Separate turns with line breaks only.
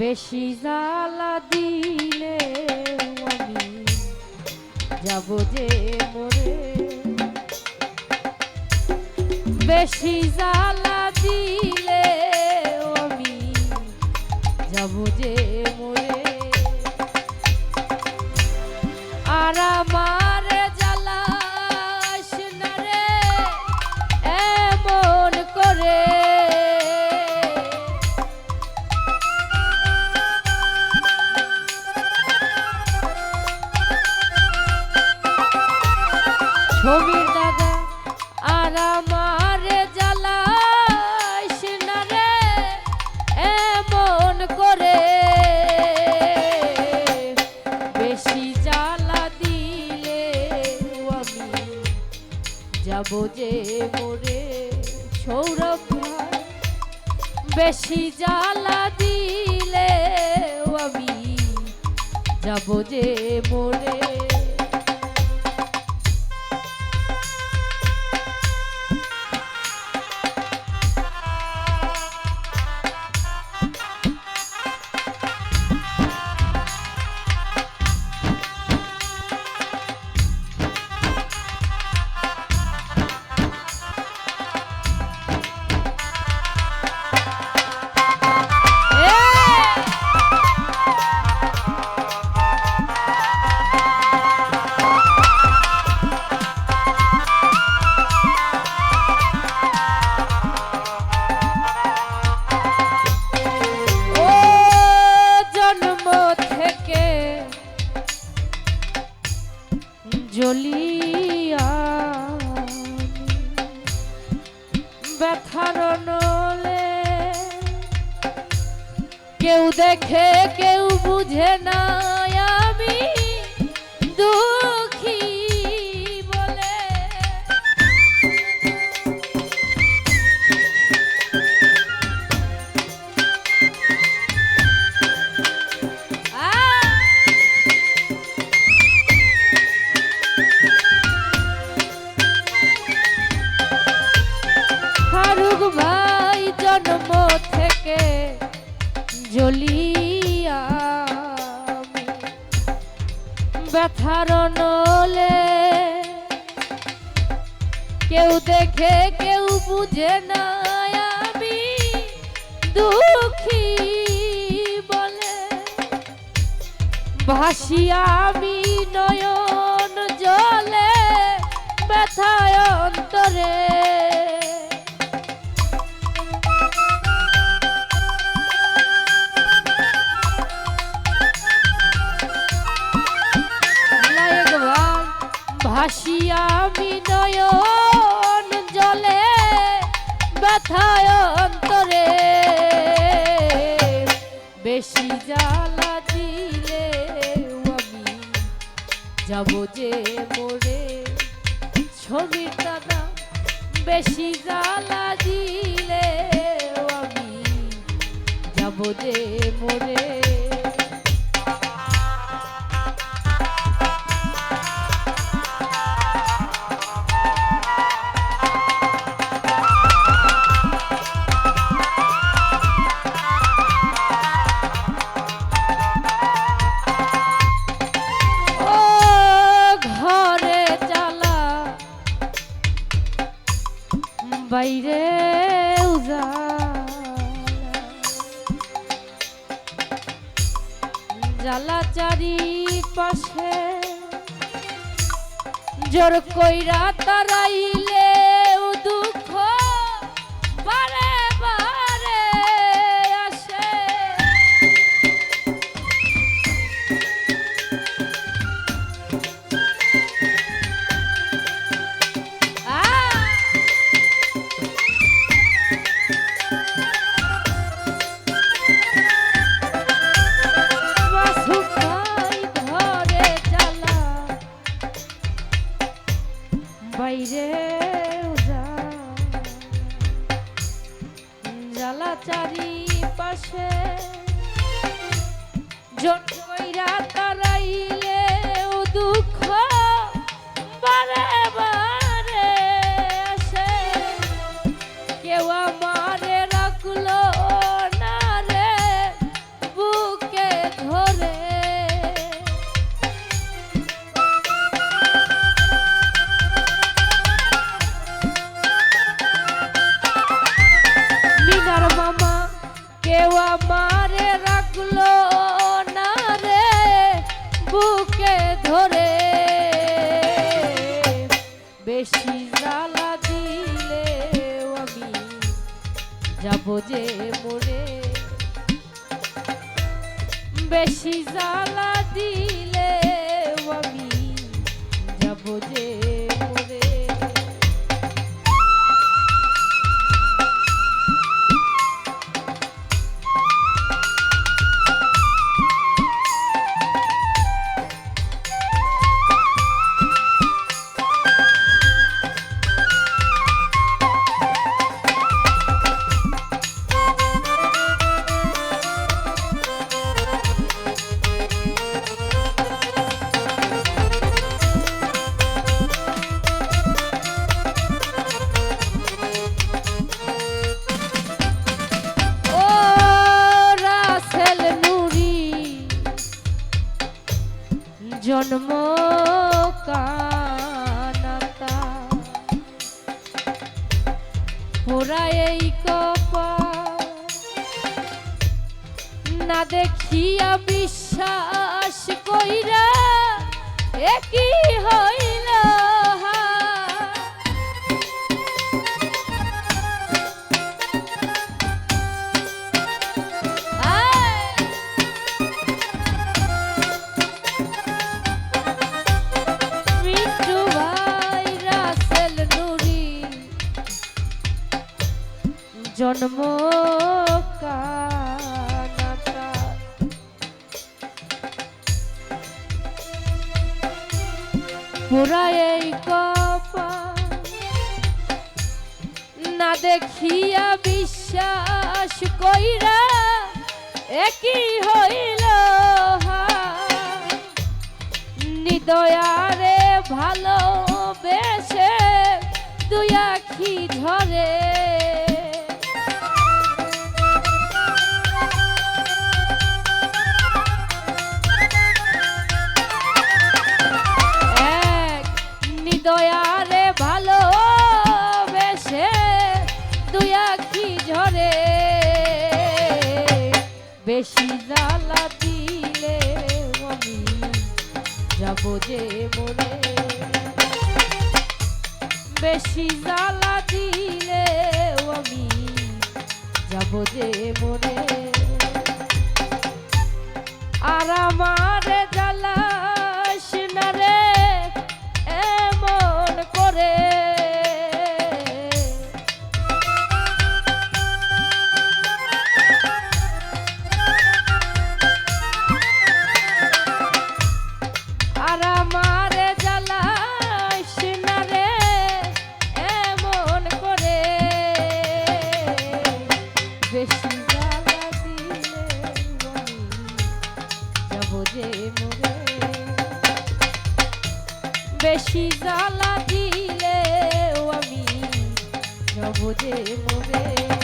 বেশি জ্বালা দিলে আমি যাব যে মরে। বেশি জ্বালা দিলে আমি যাব যে মরে। আর আমার ছবির দাদা, আর আমার জ্বালাস না রে, এমন করে। বেশি জ্বালা দিলে আমি যাব যে মোরে সৌরভ বেশি জ্বালা দিলে আমি যাব যে মোরে কেউ দেখে কেউ বুঝে না আমি ব্যথার নলে কেউ দেখে, কেউ বুঝে না আমি দুঃখী বলে। ভাসিয়া আমি নয়ন জলে ব্যথায় অন্তরে। ভাসিয়া আমি নয়ন জলে ব্যথায় অন্তরে। বেশি জ্বালা দিলে আমি যাব যে মোরে ছবির দাদা, বেশি জ্বালা দিলে আমি যাব যে মোরে জ্বালা চারি পাশে জোর কইরা তারাইলে yo বেশি জ্বালা দিলে আমি যাব যে মরে বেশি জ্বালা দিলে আমি যাব যে মরে জন্ম কানাতা ওরা এই কপা না দেখিয়া বিশ্বাস কইরা একই হায়। জন্ম পুরা এই কপাল না দেখিয়া বিশ্বাস কইরা একই হইল। নিদয়ারে ভালো বেশে দুই আখি ঝরে বেশি জ্বালা দিলে আমি যাব যে মনে। বেশি জ্বালা দিলে আমি যাব যে মরে বেশি জ্বালা দিলে আমি যে মরে